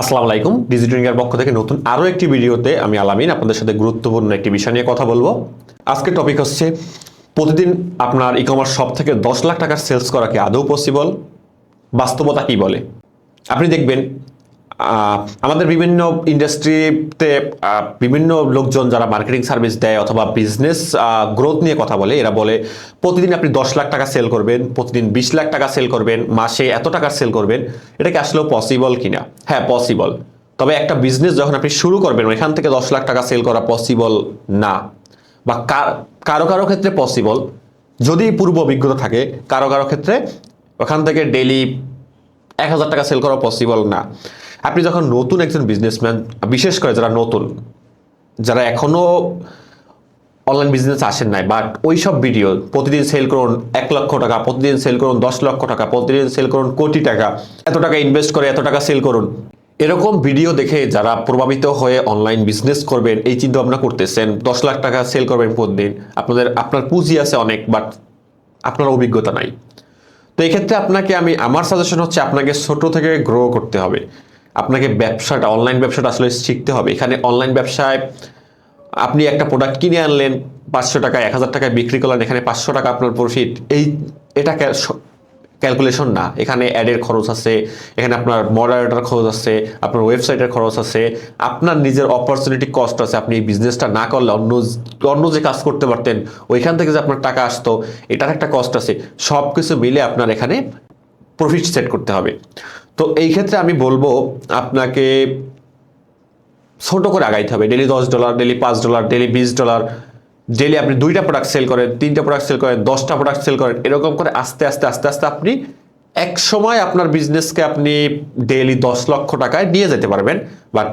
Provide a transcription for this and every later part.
আসসালামু আলাইকুম। ডিজিটাল পক্ষ থেকে নতুন আরও একটি ভিডিওতে আমি আলামিন আপনাদের সাথে গুরুত্বপূর্ণ একটি বিষয় নিয়ে কথা বলব। আজকের টপিক হচ্ছে, প্রতিদিন আপনার ই কমার্স শপ থেকে দশ লাখ টাকার সেলস করা কি আদৌ পসিবল বাস্তবতা কি বলে? আপনি দেখবেন আমাদের বিভিন্ন ইন্ডাস্ট্রিতে বিভিন্ন লোকজন যারা মার্কেটিং সার্ভিস দেয় অথবা বিজনেস গ্রোথ নিয়ে কথা বলে, এরা বলে, প্রতিদিন আপনি দশ লাখ টাকা সেল করবেন, প্রতিদিন বিশ লাখ টাকা সেল করবেন, মাসে এত টাকা সেল করবেন। এটা কি আসলেও পসিবল কিনা? হ্যাঁ পসিবল তবে একটা বিজনেস যখন আপনি শুরু করবেন এখান থেকে দশ লাখ টাকা সেল করা পসিবল না। বা কারও কারও ক্ষেত্রে পসিবল যদি পূর্ব অভিজ্ঞতা থাকে, কারও কারও ক্ষেত্রে ওখান থেকে ডেলি এক হাজার টাকা সেল করা পসিবল না। আপনি যখন নতুন একজন বিজনেসম্যান বিশেষ করে যারা নতুন, যারা এখনও অনলাইন বিজনেস আসেন নাই বাট ওই সব ভিডিও প্রতিদিন সেল করুন এক লক্ষ টাকা, প্রতিদিন সেল করুন দশ লক্ষ টাকা, প্রতিদিন সেল করুন কোটি টাকা, এত টাকা ইনভেস্ট করে এত টাকা সেল করুন। এরকম ভিডিও দেখে যারা প্রভাবিত হয়ে অনলাইন বিজনেস করবেন, এই চিন্তা ভাবনা করতেছেন, দশ লাখ টাকা সেল করবেন প্রতিদিন, আপনাদের, আপনার পুঁজি আছে অনেক বাট আপনার অভিজ্ঞতা নাই। তো এই ক্ষেত্রে আপনাকে আমি, আমার সাজেশন হচ্ছে আপনাকে ছোট থেকে গ্রো করতে হবে। আপনাকে ব্যবসাটা অনলাইন ব্যবসাটা আসলে শিখতে হবে। এখানে অনলাইন ব্যবসায় আপনি একটা প্রোডাক্ট কিনে আনলেন, পাঁচশো টাকা এক হাজার টাকায় বিক্রি করলেন, এখানে পাঁচশো টাকা আপনার প্রফিট এই, এটা ক্যালকুলেশন না। এখানে অ্যাডের খরচ আছে, এখানে আপনার মডারেটার খরচ আছে, আপনার ওয়েবসাইটের খরচ আছে, আপনার নিজের অপরচুনিটি কস্ট আছে। আপনি এই বিজনেসটা না করলে অন্য অন্য যে কাজ করতে পারতেন, ওইখান থেকে যে আপনার টাকা আসতো, এটার একটা কস্ট আছে। সব কিছু মিলে আপনার এখানে প্রফিট সেট করতে হবে। তো এই ক্ষেত্রে আমি বলব, আপনাকে ছোট করে আগাইতে হবে। ডেলি দশ ডলার ডেলি পাঁচ ডলার ডেলি বিশ ডলার ডেলি আপনি দুইটা প্রোডাক্ট সেল করেন, তিনটা প্রোডাক্ট সেল করেন, দশটা প্রোডাক্ট সেল করেন, এরকম করে আস্তে আস্তে আস্তে আস্তে আপনি এক সময় আপনার বিজনেসকে আপনি ডেলি দশ লক্ষ টাকায় নিয়ে যেতে পারবেন বাট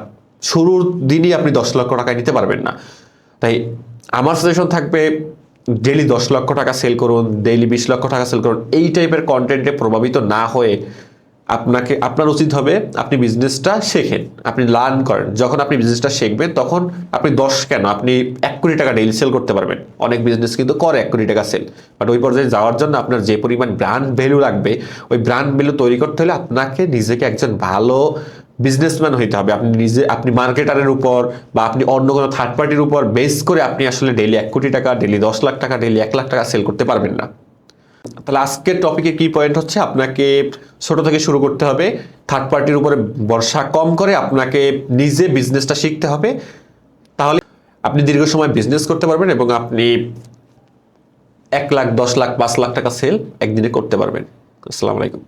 শুরুর দিনই আপনি দশ লক্ষ টাকায় নিতে পারবেন না। তাই আমার সাজেশন থাকবে ডেলি দশ লক্ষ টাকা সেল করুন ডেইলি বিশ লক্ষ টাকা সেল করুন, এই টাইপের কন্টেন্টে প্রভাবিত না হয়ে আপনাকে, আপনার উচিত হবে আপনি বিজনেসটা শেখেন, আপনি লার্ন করেন। যখন আপনি বিজনেসটা শিখবেন, তখন আপনি দশ কেন? আপনি এক কোটি টাকা ডেইলি সেল করতে পারবেন। অনেক বিজনেস কিন্তু করে এক কোটি টাকা সেল বাট ওই পর্যায়ে যাওয়ার জন্য আপনার যে পরিমাণ ব্র্যান্ড ভ্যালু লাগবে, ওই ব্র্যান্ড ভ্যালু তৈরি করতে হলে আপনাকে নিজেকে একজন ভালো বিজনেসম্যান হইতে হবে। আপনি নিজে, আপনি মার্কেটারের উপর বা আপনি অন্য কোনো থার্ড পার্টির উপর বেস করে আপনি আসলে ডেইলি এক কোটি টাকা ডেইলি দশ লাখ টাকা ডেইলি এক লাখ টাকা সেল করতে পারবেন না। তাহলে আজকের টপিকে কি পয়েন্ট হচ্ছে? আপনাকে ছোট থেকে শুরু করতে হবে। থার্ড পার্টির উপরে ভরসা কম করে আপনাকে নিজে বিজনেসটা শিখতে হবে। তাহলে আপনি দীর্ঘ সময় বিজনেস করতে পারবেন এবং আপনি এক লাখ, দশ লাখ, পাঁচ লাখ টাকা সেল একদিনে করতে পারবেন। আসসালামু আলাইকুম।